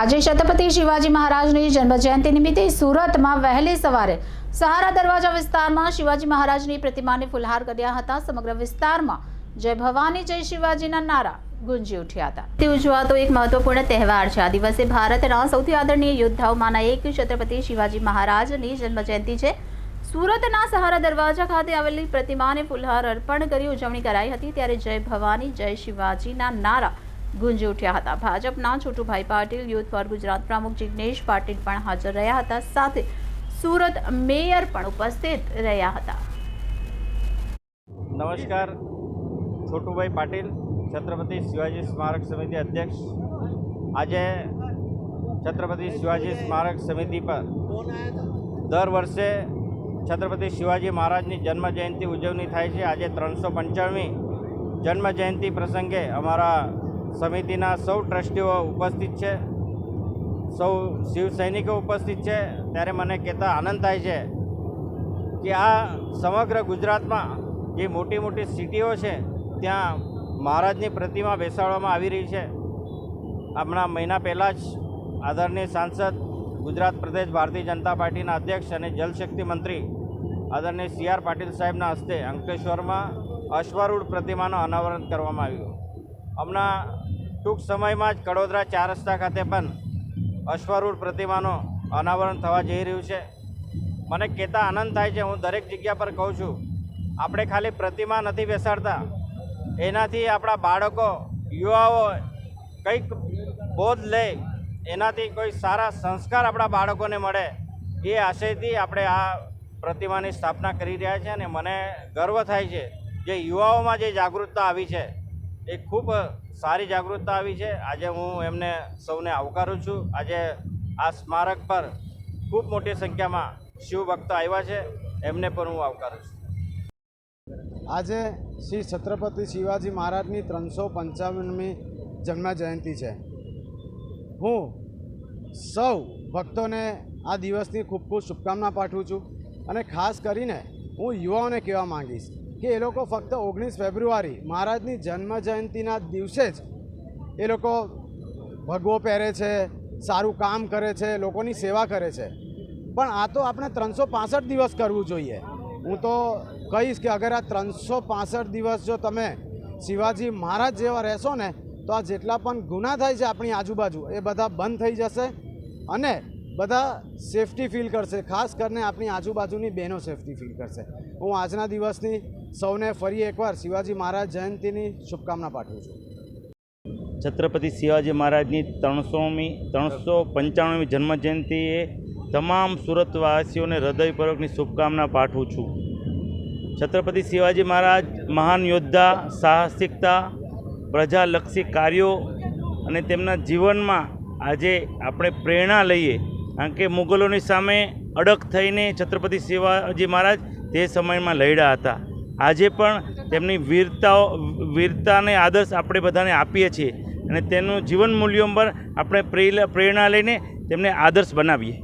આજે છત્રપતિ શિવાજી મહારાજની જન્મજયંતિ નિમિત્તે સુરતમાં વહેલી સવારે સહારા દરવાજા વિસ્તારમાં શિવાજી મહારાજની પ્રતિમાને ફુલહાર કર્યા હતા. સમગ્ર વિસ્તારમાં જય ભવાની, જય શિવાજીના નારા ગુંજી ઉઠ્યા હતા. તે ઉજવાતો એક મહત્વપૂર્ણ તહેવાર છે. આ દિવસે ભારતના સૌથી આદરણીય યોદ્ધાઓમાંના એક છત્રપતિ શિવાજી મહારાજની જન્મજયંતિ છે. સુરતના સહારા દરવાજા ખાતે આવેલી પ્રતિમાને ફુલહાર અર્પણ કરી ઉજવણી કરાઈ હતી. ત્યારે જય ભવાની, જય શિવાજીના નારા ગુંજી ઉઠ્યા હતા. ભાજપના છોટુભાઈ પાટીલ, યુથ ફોર ગુજરાત પ્રમુખ જિગ્નેશ પાટીલ પણ હાજર રહ્યા હતા. સાથે સુરત મેયર પણ ઉપસ્થિત રહ્યા હતા. નમસ્કાર. છોટુભાઈ પાટીલ, છત્રપતિ શિવાજી સ્મારક સમિતિ અધ્યક્ષ. આજે છત્રપતિ શિવાજી સ્મારક સમિતિ પર દર વર્ષે છત્રપતિ શિવાજી મહારાજની જન્મ જયંતિ ઉજવણી થાય છે. આજે ત્રણસો પંચાણમી જન્મ જયંતિ પ્રસંગે અમારા સમિતિના સૌ ટ્રસ્ટીઓ ઉપસ્થિત છે. સૌ શિવ સૈનિકો ઉપસ્થિત છે. ત્યારે મને કહેતા આનંદ થાય છે કે આ સમગ્ર ગુજરાતમાં જે મોટી મોટી સિટીઓ છે, ત્યાં મહારાજની પ્રતિમા બેસાડવામાં આવી રહી છે. હમણાં મહિના પહેલાં જ આદરણીય સાંસદ ગુજરાત પ્રદેશ ભારતીય જનતા પાર્ટીના અધ્યક્ષ અને જલશક્તિ મંત્રી આદરણીય સી આર પાટીલ સાહેબના હસ્તે અંકલેશ્વરમાં અશ્વારૂઢ પ્રતિમાનું અનાવરણ કરવામાં આવ્યું. હમણાં ટૂંક સમયમાં જ કડોદરા ચાર રસ્તા ખાતે પણ અશ્વરૂઢ પ્રતિમાનું અનાવરણ થવા જઈ રહ્યું છે. મને કહેતા આનંદ થાય છે, હું દરેક જગ્યા પર કહું છું, આપણે ખાલી પ્રતિમા નથી બેસાડતા. એનાથી આપણા બાળકો, યુવાઓ કંઈક બોધ લે, એનાથી કોઈ સારા સંસ્કાર આપણા બાળકોને મળે, એ આશયથી આપણે આ પ્રતિમાની સ્થાપના કરી રહ્યા છે અને મને ગર્વ થાય છે, જે યુવાઓમાં જે જાગૃતતા આવી છે. એ ખૂબ સારી જાગૃતતા આવી છે. આજે હું એમને સૌને આવકારું છું. આજે આ સ્મારક પર ખૂબ મોટી સંખ્યામાં શિવ ભક્તો આવ્યા છે. એમને પણ હું આવકારું છું. આજે શ્રી છત્રપતિ શિવાજી મહારાજની ત્રણસો પંચાવનમી જન્મ જયંતિ છે. હું સૌ ભક્તોને આ દિવસની ખૂબ ખૂબ શુભકામના પાઠવું છું અને ખાસ કરીને હું યુવાઓને કહેવા માંગીશ. કે એ લોકો ફક્ત ઓગણીસ ફેબ્રુઆરી મહારાજની જન્મ જયંતિના દિવસે જ એ લોકો ભગવો પહેરે છે, સારું કામ કરે છે, લોકોની સેવા કરે છે. પણ આ તો આપણે ત્રણસો પાસઠ દિવસ કરવું જોઈએ. હું તો કહીશ કે અગર આ ત્રણસો પાસઠ દિવસ જો તમે શિવાજી મહારાજ જેવા રહેશો ને, તો આ જેટલા પણ ગુના થાય છે આપણી આજુબાજુ, એ બધા બંધ થઈ જશે અને બધા સેફટી ફીલ કરશે. ખાસ કરીને આપણી આજુબાજુની બહેનો સેફટી ફીલ કરશે. હું આજના દિવસની સૌને ફરી એકવાર શિવાજી મહારાજ જયંતિની શુભકામના પાઠવું છું. છત્રપતિ શિવાજી મહારાજની ત્રણસોમી ત્રણસો પંચાણુંમી જન્મજયંતિએ તમામ સુરતવાસીઓને હૃદયપૂર્વકની શુભકામના પાઠવું છું. છત્રપતિ શિવાજી મહારાજ મહાન યોદ્ધા, સાહસિકતા, પ્રજાલક્ષી કાર્યો અને તેમના જીવનમાં આજે આપણે પ્રેરણા લઈએ. કારણ કે મુગલોની સામે અડગ થઈને છત્રપતિ શિવાજી મહારાજ તે સમયમાં લડ્યા હતા. આજે પણ તેમની વીરતાઓ, વીરતાને આદર્શ આપણે બધાને આપીએ છીએ અને તેનું જીવન મૂલ્યો પર આપણે પ્રેરણા લઈને તેમને આદર્શ બનાવીએ.